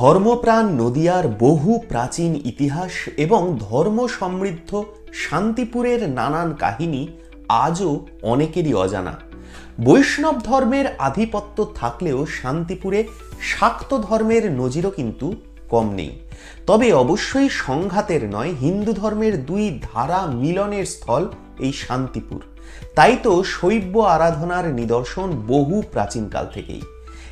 ধর্মপ্রাণ নদিয়ার বহু প্রাচীন ইতিহাস এবং ধর্ম সমৃদ্ধ শান্তিপুরের নানান কাহিনী আজও অনেকেরই অজানা। বৈষ্ণব ধর্মের আধিপত্য থাকলেও শান্তিপুরে শাক্ত ধর্মের নজিরও কিন্তু কম নেই। তবে অবশ্যই সংঘাতের নয়, হিন্দু ধর্মের দুই ধারা মিলনের স্থল এই শান্তিপুর। তাই তো শৈব্য আরাধনার নিদর্শন বহু প্রাচীনকাল থেকেই।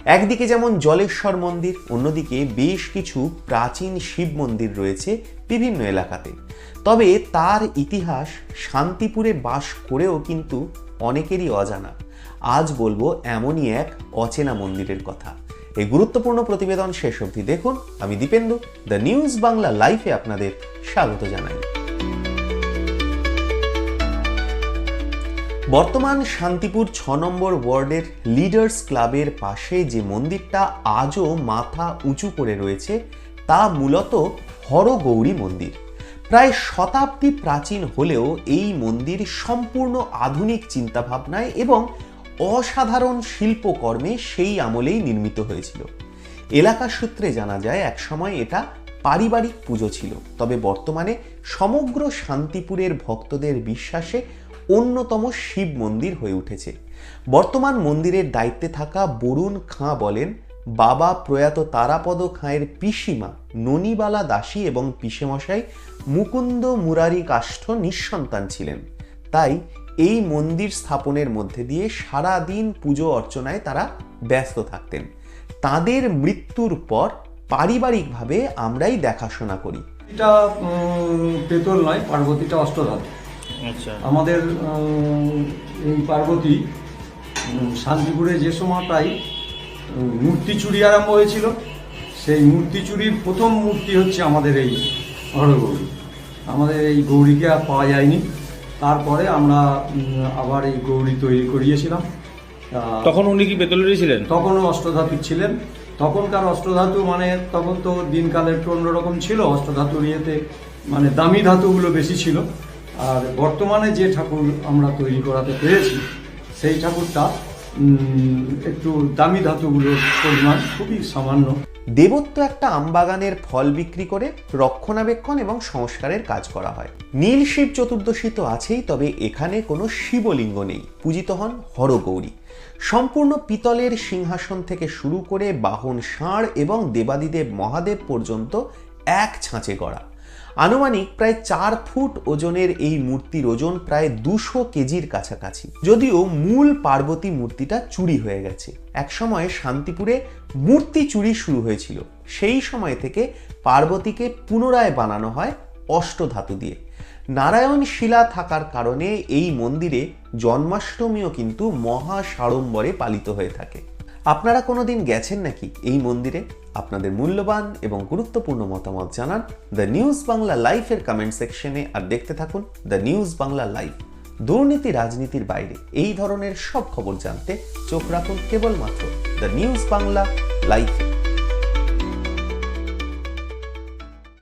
একদিকে যেমন জলেশ্বর মন্দির, অন্যদিকে বেশ কিছু প্রাচীন শিব মন্দির রয়েছে বিভিন্ন এলাকাতে। তবে তার ইতিহাস শান্তিপুরে বাস করেও কিন্তু অনেকেরই অজানা। আজ বলব এমনই এক অচেনা মন্দিরের কথা। এই গুরুত্বপূর্ণ প্রতিবেদন শেষ অবধি দেখুন। আমি দীপেন্দু, দ্য নিউজ বাংলা লাইফে আপনাদের স্বাগত জানাই। বর্তমান শান্তিপুর ছ নম্বর ওয়ার্ডের লিডার্স ক্লাবের পাশে যে মন্দিরটা আজও মাথা উঁচু করে রয়েছে, তা মূলত হরগৌরী মন্দির। প্রায় শতাব্দী প্রাচীন হলেও এই মন্দির সম্পূর্ণ আধুনিক চিন্তাভাবনায় এবং অসাধারণ শিল্পকর্মে সেই আমলেই নির্মিত হয়েছিল। এলাকা সূত্রে জানা যায়, একসময় এটা পারিবারিক পুজো ছিল। তবে বর্তমানে সমগ্র শান্তিপুরের ভক্তদের বিশ্বাসে অন্যতম শিব মন্দির হয়ে উঠেছে। বর্তমান মন্দিরের দায়িত্বে থাকা বরুণ খাঁ বলেন, বাবা প্রয়াত তারাপদ খাঁয়ের পিসিমা ননিবালা দাসী এবং পিসেমশাই মুকুন্দ মুরারি কাষ্ঠ নিঃসন্তান ছিলেন। তাই এই মন্দির স্থাপনের মধ্যে দিয়ে সারা দিন পুজো অর্চনায় তারা ব্যস্ত থাকতেন। তাদের মৃত্যুর পর পারিবারিকভাবে আমরাই দেখাশোনা করি। এটা পেতল নয়, পার্বতীটা অষ্টধাতু। আমাদের এই পার্বতী শান্তিপুরে যে সময়টাই মূর্তি চুরি আরম্ভ হয়েছিল সেই মূর্তি চুরির প্রথম মূর্তি হচ্ছে আমাদের এই হরগৌরী আমাদের এই গৌরীকে আর পাওয়া যায়নি। তারপরে আমরা আবার এই গৌরী তৈরি করিয়েছিলাম। তখন উনি কি পেতলেরই ছিলেন? তখনও অষ্টধাতু ছিলেন। তখনকার অষ্টধাতু মানে তখন তো দিনকালে একটু অন্যরকম ছিল অষ্টধাতুর ইয়েতে মানে দামি ধাতুগুলো বেশি ছিল। আর বর্তমানে যে ঠাকুর আমরা তৈরি করাতে পেরেছি, সেই ঠাকুরটা একটু দামি ধাতুগুলোর পরিমাণ খুবই সামান্য। দেবত্ব একটা আমবাগানের ফল বিক্রি করে রক্ষণাবেক্ষণ এবং সংস্কারের কাজ করা হয়। নীল শিব চতুর্দশী তো আছেই, তবে এখানে কোনো শিবলিঙ্গ নেই। পূজিত হন হরগৌরী। সম্পূর্ণ পিতলের সিংহাসন থেকে শুরু করে বাহন ষাঁড় এবং দেবাদিদেব মহাদেব পর্যন্ত এক ছাঁচে গড়া। আনুমানিক প্রায় চার ফুট ওজনের এই মূর্তির ওজন প্রায় দুশো কেজির কাছাকাছি। যদিও মূল পার্বতী মূর্তিটা চুরি হয়ে গেছে। একসময় শান্তিপুরে মূর্তি চুরি শুরু হয়েছিল। সেই সময় থেকে পার্বতীকে পুনরায় বানানো হয় অষ্টধাতু দিয়ে। নারায়ণ শিলা থাকার কারণে এই মন্দিরে জন্মাষ্টমীও কিন্তু মহা সাড়ম্বরে পালিত হয়ে থাকে। আপনারা কোনো দিন গেছেন নাকি এই মন্দিরে? আপনাদের মূল্যবান এবং গুরুত্বপূর্ণ মতামত জানান দ্য নিউজ বাংলা লাইফের কমেন্ট সেকশনে আর দেখতে থাকুন দ্য নিউজ বাংলা লাইফ দুর্নীতি রাজনীতির বাইরে। এই ধরনের সব খবর জানতে চোখ রাখুন কেবলমাত্র দ্য নিউজ বাংলা লাইফে